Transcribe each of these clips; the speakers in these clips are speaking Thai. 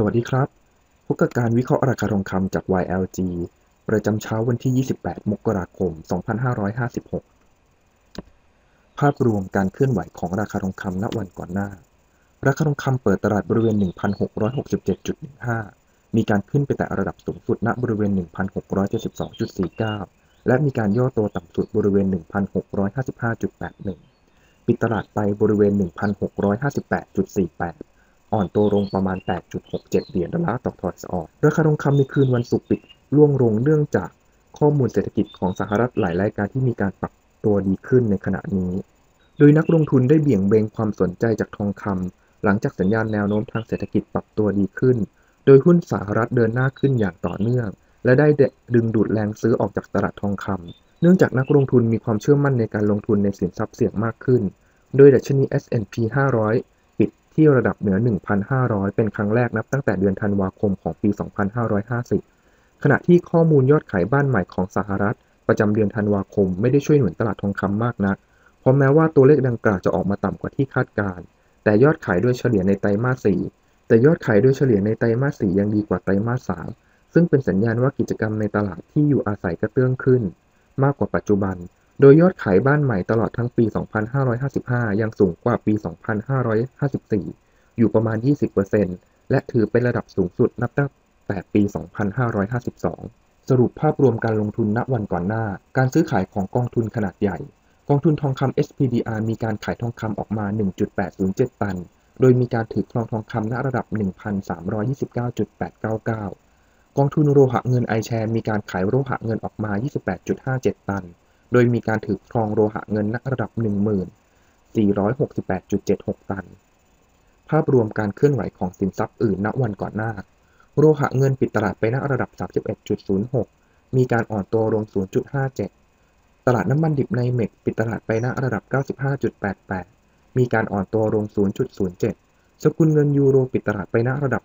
สวัสดีครับ พบกับการวิเคราะห์ราคาทองคำจาก YLG ประจำเช้าวันที่ 28 มกราคม 2556 ภาพรวมการเคลื่อนไหวของราคาทองคำณวันก่อนหน้า ราคาทองคำเปิดตลาดบริเวณ 1,667.15 มีการขึ้นไปแต่ระดับสูงสุดณบริเวณ 1,672.49 และมีการย่อตัวต่ำสุดบริเวณ 1,655.81 ปิดตลาดไปบริเวณ 1,658.48 อ่อนตัวลงประมาณ 8.67 เหรียญดอลลาร์ต่อทอยส์ออนราคาทองคำในคืนวันศุกร์ปิดร่วงลงเนื่องจากข้อมูลเศรษฐกิจของสหรัฐหลายรายการที่มีการปรับตัวดีขึ้นในขณะนี้ โดยนักลงทุนได้เบี่ยงเบนความสนใจจากทองคำหลังจากสัญญาณแนวโน้มทางเศรษฐกิจปรับตัวดีขึ้น โดยหุ้นสหรัฐเดินหน้าขึ้นอย่างต่อเนื่อง และได้ดึงดูดแรงซื้อออกจากตลาดทองคำเนื่องจากนักลงทุนมีความเชื่อมั่นในการลงทุนในสินทรัพย์เสี่ยงมากขึ้น โดยดัชนี S&P 500 ที่ระดับเหนือ 1,500 เป็นครั้งแรกนับตั้งแต่เดือนธันวาคมของปี 2550 ขณะที่ข้อมูลยอดขายบ้านใหม่ของสหรัฐ ประจำเดือนธันวาคมไม่ได้ช่วยหนุนตลาดทองคำมากนัก เพราะแม้ว่าตัวเลขดังกล่าวจะออกมาต่ำกว่าที่คาดการ แต่ยอดขายโดยเฉลี่ยในไตรมาส 4 แต่ยอดขายโดยเฉลี่ยในไตรมาส 4 ยังดีกว่าไตรมาส 3 ซึ่งเป็นสัญญาณว่ากิจกรรมในตลาดที่อยู่อาศัยกระเตื้องขึ้น มากกว่าปัจจุบัน โดยยอดขายบ้านใหม่ตลอดทั้งปี 2555 ยังสูงกว่าปี 2554 อยู่ประมาณ 20%และถือเป็นระดับสูงสุดนับตั้งแต่ปี 2552 สรุปภาพรวมการลงทุนณวันก่อนหน้า การซื้อขายของกองทุนขนาดใหญ่ กองทุนทองคำ SPDR มีการขายทองคำออกมา 1.807 ตัน โดยมีการถือครองทองคำณระดับ 1,329.899 กองทุนโลหะเงินไอแชร์มีการขายโลหะเงินออกมา 28.57 ตัน โดยมีการถือครองโลหะเงินณระดับ 1,468.76 ตัน ภาพรวมการเคลื่อนไหวของสินทรัพย์อื่นณวันก่อนหน้า โลหะเงินปิดตลาดไปณระดับ 31.06 มีการอ่อนตัวลง 0.57 ตลาดน้ำมันดิบในเมกปิดตลาดไปณระดับ 95.88 มีการอ่อนตัวลง 0.07 สกุลเงินยูโรปิดตลาดไปณระดับ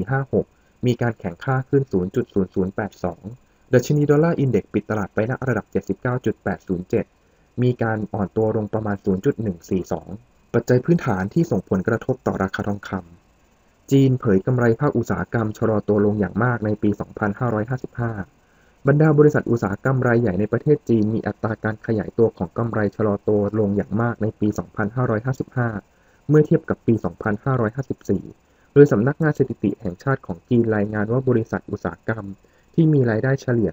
1.3456 มีการแข่งค่าขึ้น 0.0082 ดัชนีดอลลาร์อินเด็กซ์ปิดตลาดไปณระดับ 79.807 มีการอ่อนตัวลงประมาณ 0.142 ปัจจัยพื้นฐานที่ส่งผลกระทบต่อราคาทองคำ จีนเผยกำไรภาคอุตสาหกรรมชะลอตัวลงอย่างมากในปี 2555 บรรดาบริษัทอุตสาหกรรมรายใหญ่ในประเทศจีนมีอัตราการขยายตัวของกำไรชะลอตัวลงอย่างมากในปี 2555 เมื่อเทียบกับปี 2554 โดยสำนักงานสถิติแห่งชาติของจีนรายงานว่าบริษัทอุตสาหกรรม ที่มีรายได้เฉลี่ย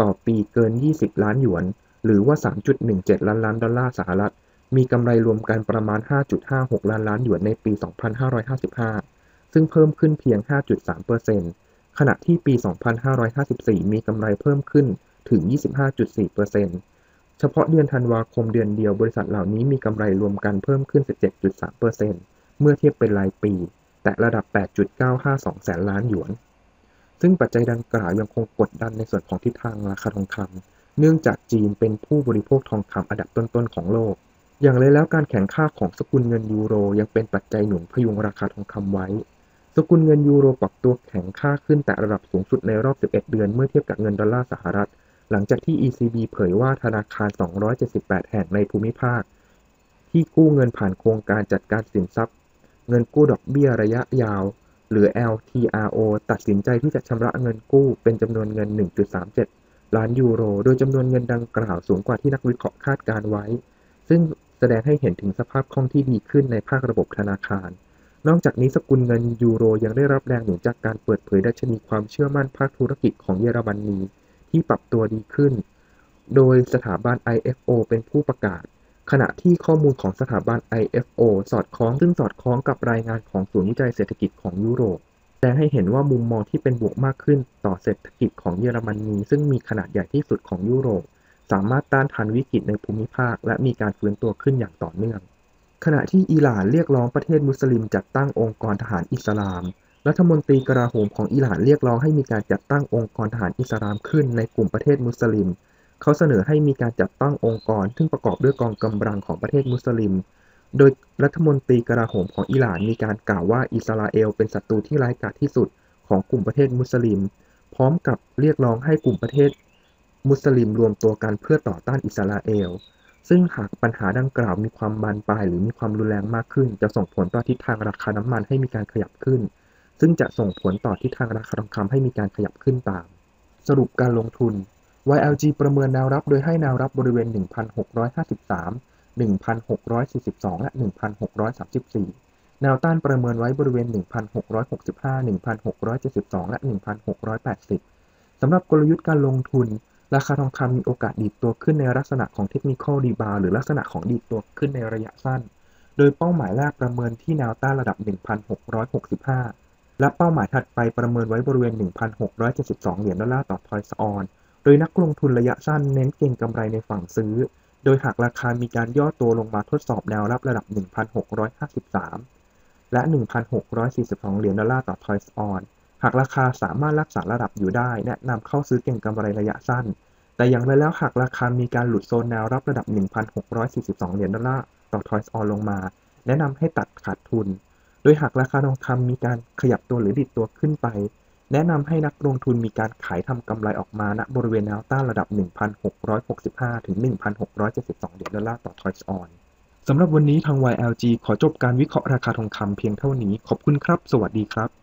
ต่อปีเกิน 20 ล้านหยวน หรือว่า 3.17 ล้านล้านดอลลาร์สหรัฐ มีกำไรรวมกันประมาณ 5.56 ล้านล้านหยวนในปี 2555 ซึ่งเพิ่มขึ้นเพียง 5.3%ขณะที่ปี 2554 มีกำไรเพิ่มขึ้นถึง 25.4%เฉพาะเดือนธันวาคมเดือนเดียวบริษัทเหล่านี้มีกำไรรวมกันเพิ่มขึ้น 17.3%เมื่อเทียบเป็นรายปี แต่ระดับ 8.952 แสนล้านหยวน ซึ่งปัจจัยดังกล่าวยังคงกดดันในส่วนของทิศทางราคาทองคำเนื่องจากจีนเป็นผู้บริโภคทองคำอันดับต้นๆของโลก อย่างไรแล้วการแข่งค่าของสกุลเงินยูโร ยังเป็นปัจจัยหนุนพยุงราคาทองคำไว้ สกุลเงินยูโรปรับตัวแข็งค่าขึ้นแต่ระดับสูงสุดในรอบ 11 เดือนเมื่อเทียบกับเงินดอลลาร์สหรัฐ หลังจากที่ ECB เผยว่าธนาคาร 278 แห่งในภูมิภาค ที่กู้เงินผ่านโครงการจัดการสินทรัพย์ เงินกู้ดอกเบี้ยระยะยาว หรือ LTRO ตัดสินใจที่จะชำระเงินกู้เป็นจำนวนเงิน 1.37 ล้านยูโร โดยจำนวนเงินดังกล่าวสูงกว่าที่นักวิเคราะห์คาดการไว้ ซึ่งแสดงให้เห็นถึงสภาพคล่องที่ดีขึ้นในภาคระบบธนาคาร นอกจากนี้สกุลเงินยูโรยังได้รับแรงหนุนจากการเปิดเผยดัชนีความเชื่อมั่นภาคธุรกิจของเยอรมนีที่ปรับตัวดีขึ้น โดยสถาบัน IFO เป็นผู้ประกาศ ขณะที่ข้อมูลของสถาบัน IFO สอดคล้องซึ่งสอดคล้องกับรายงานของศูนย์วิจัยเศรษฐกิจของยุโรปแต่ให้เห็นว่ามุมมองที่เป็นบวกมากขึ้นต่อเศรษฐกิจของเยอรมนีซึ่งมีขนาดใหญ่ที่สุดของยุโรป สามารถต้านทานวิกฤตในภูมิภาค และมีการฟื้นตัวขึ้นอย่างต่อเนื่อง ขณะที่อิหร่านเรียกร้องประเทศมุสลิมจัดตั้งองค์กรทหารอิสลาม รัฐมนตรีกลาโหมของอิหร่านเรียกร้องให้มีการจัดตั้งองค์กรทหารอิสลามขึ้นในกลุ่มประเทศมุสลิม เขาเสนอให้มีการจัดตั้งองค์กร ซึ่งประกอบด้วยกองกำลังของประเทศมุสลิม โดยรัฐมนตรีกลาโหมของอิหร่านมีการกล่าวว่าอิสราเอลเป็นศัตรูที่ร้ายกาจที่สุดของกลุ่มประเทศมุสลิม พร้อมกับเรียกร้องให้กลุ่มประเทศ มุสลิมรวมตัวกันเพื่อต่อต้านอิสราเอล ซึ่งหากปัญหาดังกล่าวมีความบานปลายหรือมีความรุนแรงมากขึ้น จะส่งผลต่อทิศทางราคาน้ำมันให้มีการขยับขึ้น ซึ่งจะส่งผลต่อทิศทางราคาทองคำให้มีการขยับขึ้นตาม สรุปการลงทุน YLG ประเมินแนวรับโดยให้แนวรับบริเวณ 1,653 1,642 และ 1,634 แนวต้านประเมินไว้บริเวณ 1,665 1,672 และ 1,680 สำหรับกลยุทธ์การลงทุน ราคาทองคำมีโอกาสดีดตัวขึ้นในลักษณะของเทคนิคอลรีบาวหรือลักษณะของดีดตัวขึ้นในระยะสั้น โดยเป้าหมายแรกประเมินที่แนวต้านระดับ 1,665 และเป้าหมายถัดไปประเมินไว้บริเวณ 1,672 เหรียญดอลลาร์ต่อทอยส์ออน ดยนักลงทุนระยะสั้นเน้นเก็งกำไรในฝั่งซื้อ โดยหากราคามีการย่อตัวลงมาทดสอบแนวรับระดับ 1,653 และ 1,642 เหรียญดอลลาร์ต่อทอยส์ออน หากราคาสามารถรักษาระดับอยู่ได้ แนะนำเข้าซื้อเก็งกำไรระยะสั้น แต่อย่างไรแล้วหากราคามีการหลุดโซนแนวรับระดับ 1,642 เหรียญดอลลาร์ต่อทอยส์ออนลงมา แนะนำให้ตัดขาดทุน โดยหากราคาทองคำมีการขยับตัวหรือดิดตัวขึ้นไป แนะนำให้นักลงทุนมีการขายทำกำไรออกมาณบริเวณแนวต้านระดับ 1,665 ถึง 1,672 เหรียญดอลลาร์ต่อทอยส์ออนสำหรับวันนี้ทาง YLG ขอจบการวิเคราะห์ราคาทองคำเพียงเท่านี้ ขอบคุณครับ สวัสดีครับ